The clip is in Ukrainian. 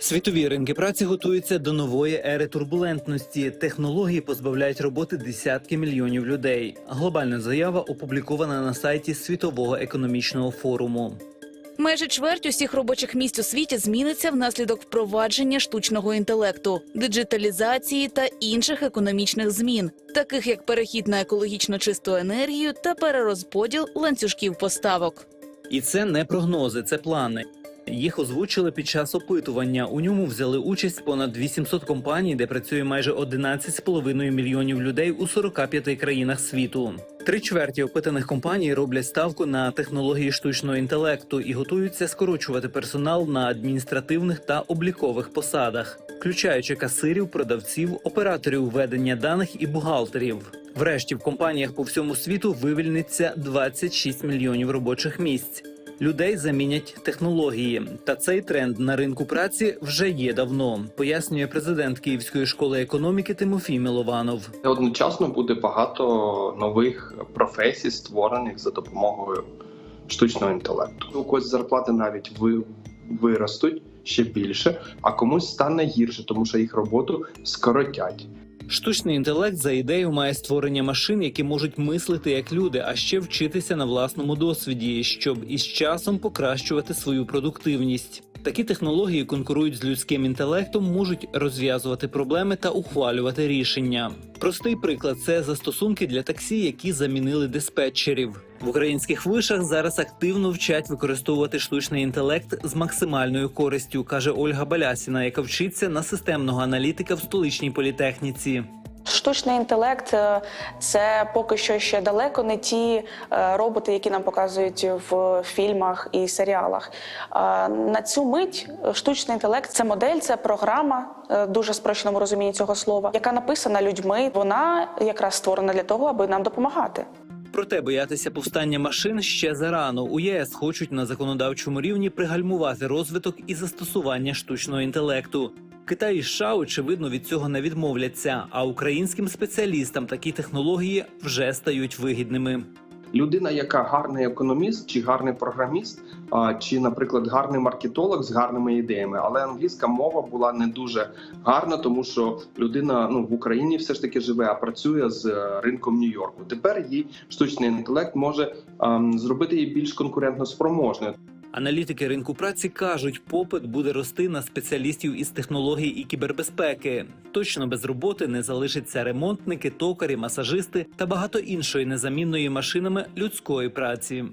Світові ринки праці готуються до нової ери турбулентності. Технології позбавляють роботи десятки мільйонів людей. Глобальна заява опублікована на сайті Світового економічного форуму. Майже чверть усіх робочих місць у світі зміниться внаслідок впровадження штучного інтелекту, диджиталізації та інших економічних змін, таких як перехід на екологічно чисту енергію та перерозподіл ланцюжків поставок. І це не прогнози, це плани. Їх озвучили під час опитування. У ньому взяли участь понад 800 компаній, де працює майже 11,5 мільйонів людей у 45 країнах світу. Три чверті опитаних компаній роблять ставку на технології штучного інтелекту і готуються скорочувати персонал на адміністративних та облікових посадах, включаючи касирів, продавців, операторів ведення даних і бухгалтерів. Врешті в компаніях по всьому світу вивільниться 26 мільйонів робочих місць. Людей замінять технології, та цей тренд на ринку праці вже є давно, пояснює президент Київської школи економіки Тимофій Милованов. Одночасно буде багато нових професій, створених за допомогою штучного інтелекту. У когось зарплати навіть ви, виростуть ще більше, а комусь стане гірше, тому що їх роботу скоротять. Штучний інтелект за ідею має створення машин, які можуть мислити як люди, а ще вчитися на власному досвіді, щоб із часом покращувати свою продуктивність. Такі технології конкурують з людським інтелектом, можуть розв'язувати проблеми та ухвалювати рішення. Простий приклад це застосунки для таксі, які замінили диспетчерів. В українських вишах зараз активно вчать використовувати штучний інтелект з максимальною користю, каже Ольга Балясіна, яка вчиться на системного аналітика в столичній політехніці. Штучний інтелект е, це поки що ще далеко не ті е, роботи, які нам показують в фільмах і серіалах. Е, На цю мить штучний інтелект це модель, це програма, дуже спрощеному розумінні цього слова, яка написана людьми. Вона якраз створена для того, аби нам допомагати. Проте боятися повстання машин ще зарано. У ЄС хочуть на законодавчому рівні пригальмувати розвиток і застосування штучного інтелекту. Китай і США, очевидно, від цього не відмовляться. А українським спеціалістам такі технології вже стають вигідними. Людина, яка гарний економіст чи гарний програміст, чи, наприклад, гарний маркетолог з гарними ідеями, але англійська мова була не дуже гарна, тому що людина ну в Україні все ж таки живе, а працює з е, ринком Нью-Йорку. Тепер їй штучний інтелект може ем, зробити її більш конкурентно спроможною. Аналітики ринку праці кажуть, попит буде рости на спеціалістів із технологій і кібербезпеки. Точно без роботи не залишаться ремонтники, токарі, масажисти та багато іншої незамінної машинами людської праці.